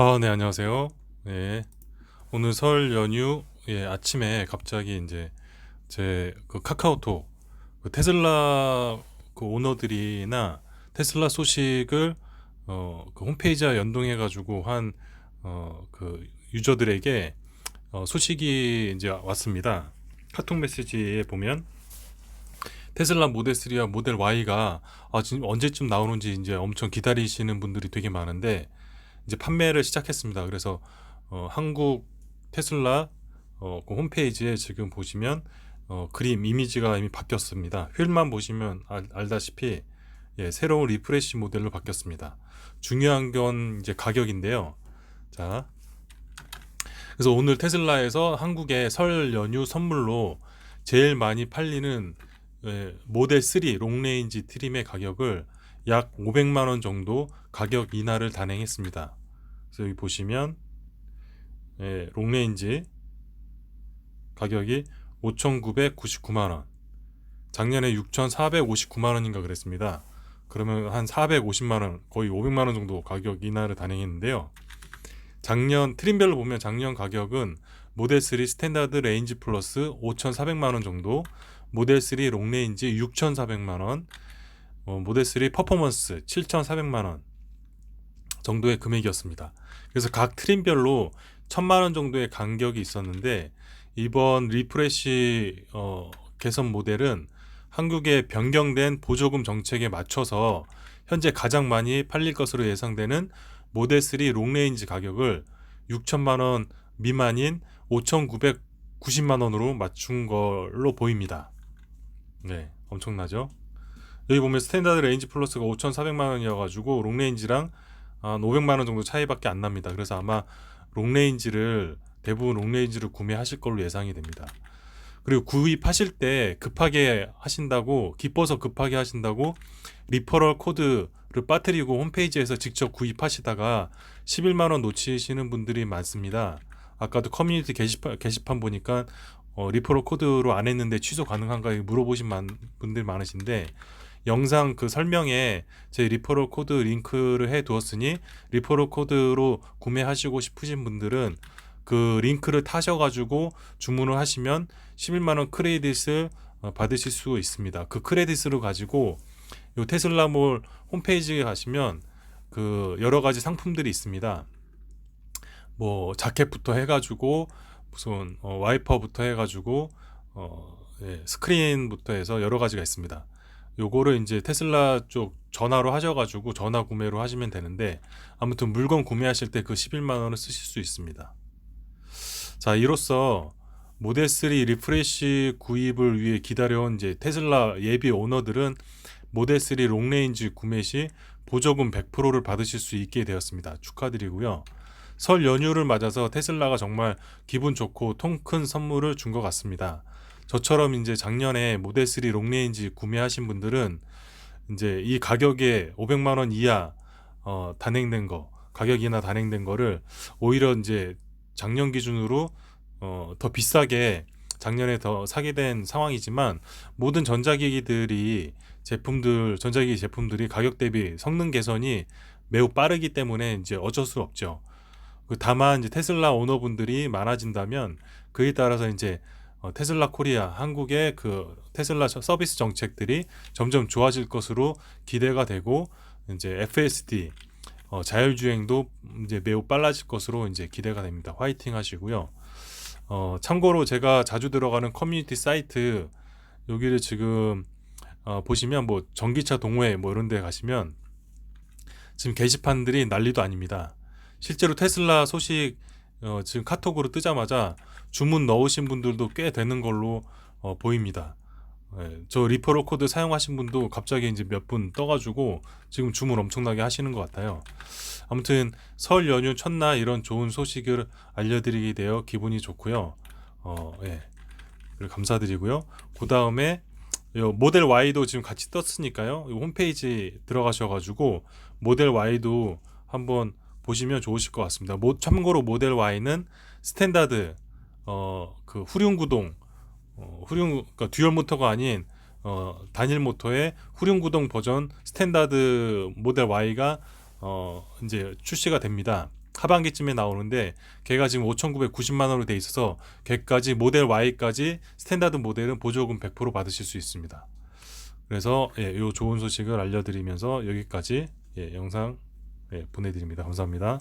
아, 네, 안녕하세요. 네. 오늘 설 연휴, 예, 아침에 갑자기 이제 제 그 카카오톡, 그 테슬라 그 오너들이나 테슬라 소식을 어, 그 홈페이지와 연동해 가지고 한, 어, 그 유저들에게 어, 소식이 이제 왔습니다. 카톡 메시지에 보면 테슬라 모델 3와 모델 Y가 아, 지금 언제쯤 나오는지 이제 엄청 기다리시는 분들이 되게 많은데 이제 판매를 시작했습니다. 그래서 어, 한국 테슬라 어, 그 홈페이지에 지금 보시면 어, 그림 이미지가 이미 바뀌었습니다. 휠만 보시면 알, 알다시피 예, 새로운 리프레시 모델로 바뀌었습니다. 중요한 건 이제 가격인데요. 자, 그래서 오늘 테슬라에서 한국에 설 연휴 선물로 제일 많이 팔리는 예, 모델 3 롱레인지 트림의 가격을 약 500만 원 정도 가격 인하를 단행했습니다. 그래서 여기 보시면 예, 롱레인지 가격이 5,999만 원. 작년에 6,459만 원인가 그랬습니다. 그러면 한 450만 원, 거의 500만 원 정도 가격 인하를 단행했는데요. 작년 트림별로 보면 작년 가격은 모델 3 스탠다드 레인지 플러스 5,400만 원 정도, 모델 3 롱레인지 6,400만 원, 어, 모델 3 퍼포먼스 7,400만 원 정도의 금액이었습니다. 그래서 각 트림별로 1,000만 원 정도의 간격이 있었는데 이번 리프레시 어, 개선 모델은 한국의 변경된 보조금 정책에 맞춰서 현재 가장 많이 팔릴 것으로 예상되는 모델 3 롱레인지 가격을 6천만 원 미만인 5,990만 원으로 맞춘 걸로 보입니다. 네, 엄청나죠? 여기 보면 스탠다드 레인지 플러스가 5,400만 원이어가지고 롱레인지랑 한 500만 원 정도 차이밖에 안 납니다. 그래서 아마 롱레인지를 대부분 롱레인지를 구매하실 걸로 예상이 됩니다. 그리고 구입하실 때 급하게 하신다고 기뻐서 급하게 하신다고 리퍼럴 코드를 빠뜨리고 홈페이지에서 직접 구입하시다가 11만 원 놓치시는 분들이 많습니다. 아까도 커뮤니티 게시판, 게시판 보니까 어, 리퍼럴 코드로 안 했는데 취소 가능한가 물어보신 만, 분들 많으신데 영상 그 설명에 제 리퍼럴 코드 링크를 해 두었으니 리퍼럴 코드로 구매하시고 싶으신 분들은 그 링크를 타셔가지고 주문을 하시면 11만 원 크레딧을 어, 받으실 수 있습니다. 그 크레딧을 가지고 요 테슬라몰 홈페이지에 가시면 그 여러 가지 상품들이 있습니다. 뭐 자켓부터 해가지고 무슨 어, 와이퍼부터 해가지고 어, 예, 스크린부터 해서 여러 가지가 있습니다. 요거를 이제 테슬라 쪽 전화로 하셔가지고 전화 구매로 하시면 되는데 아무튼 물건 구매하실 때 그 11만 원을 쓰실 수 있습니다. 자, 이로써 모델 3 리프레시 구입을 위해 기다려온 이제 테슬라 예비 오너들은 모델 3 롱레인지 구매 시 보조금 100%를 받으실 수 있게 되었습니다. 축하드리고요. 설 연휴를 맞아서 테슬라가 정말 기분 좋고 통 큰 선물을 준 것 같습니다. 저처럼 이제 작년에 모델 3 롱레인지 구매하신 분들은 이제 이 가격에 500만 원 이하 어, 단행된 거 가격 이나 단행된 거를 오히려 이제 작년 기준으로 어, 더 비싸게 작년에 더 사게 된 상황이지만 모든 전자기기들이 제품들 전자기기 제품들이 가격 대비 성능 개선이 매우 빠르기 때문에 이제 어쩔 수 없죠. 그 다만 이제 테슬라 오너분들이 많아진다면 그에 따라서 이제 어, 테슬라 코리아 한국의 그 테슬라 서비스 정책들이 점점 좋아질 것으로 기대가 되고 이제 FSD 어, 자율주행도 이제 매우 빨라질 것으로 이제 기대가 됩니다. 화이팅 하시고요. 어, 참고로 제가 자주 들어가는 커뮤니티 사이트 여기를 지금 어, 보시면 뭐 전기차 동호회 뭐 이런 데 가시면 지금 게시판들이 난리도 아닙니다. 실제로 테슬라 소식 어, 지금 카톡으로 뜨자마자 주문 넣으신 분들도 꽤 되는 걸로 어, 보입니다. 예, 저 리퍼럴 코드 사용하신 분도 갑자기 이제 몇 분 떠가지고 지금 주문 엄청나게 하시는 것 같아요. 아무튼 설 연휴 첫날 이런 좋은 소식을 알려드리게 되어 기분이 좋고요. 어, 예. 감사드리고요. 그 다음에 모델 Y도 지금 같이 떴으니까요. 이 홈페이지 들어가셔가지고 모델 Y도 한번 보시면 좋으실 것 같습니다. 모, 참고로 모델 Y는 스탠다드 어, 그 후륜 구동 어, 후륜 그러니까 듀얼 모터가 아닌 어, 단일 모터의 후륜 구동 버전 스탠다드 모델 Y가 어, 이제 출시가 됩니다. 하반기쯤에 나오는데 걔가 지금 5,990만 원으로 돼 있어서 걔까지 모델 Y까지 스탠다드 모델은 보조금 100% 받으실 수 있습니다. 그래서 예, 요 좋은 소식을 알려드리면서 여기까지 예, 영상 네, 보내드립니다. 감사합니다.